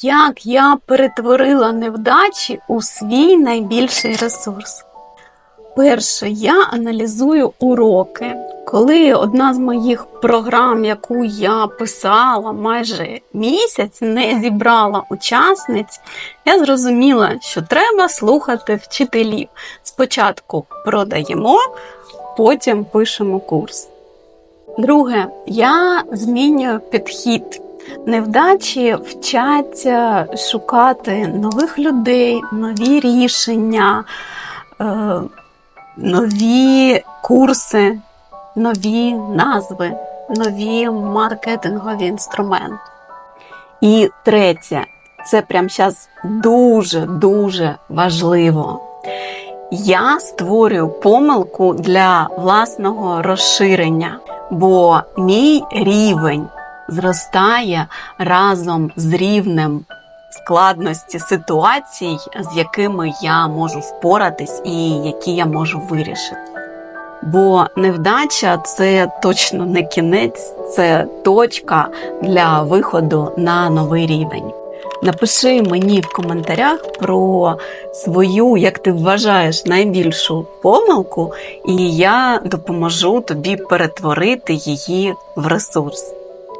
Як я перетворила невдачі у свій найбільший ресурс? Перше, я аналізую уроки. Коли одна з моїх програм, яку я писала майже місяць, не зібрала учасниць, я зрозуміла, що треба слухати вчителів. Спочатку продаємо, потім пишемо курс. Друге, я змінюю підхід. Невдачі вчать е, шукати нових людей, нові рішення, е, нові курси, нові назви, нові маркетингові інструменти. І третє, це прямо зараз дуже-дуже важливо. Я створюю помилку для власного розширення, бо мій рівень зростає разом з рівнем складності ситуацій, з якими я можу впоратись і які я можу вирішити. Бо невдача це точно не кінець, це точка для виходу на новий рівень. Напиши мені в коментарях про свою, як ти вважаєш, найбільшу помилку, і я допоможу тобі перетворити її в ресурс.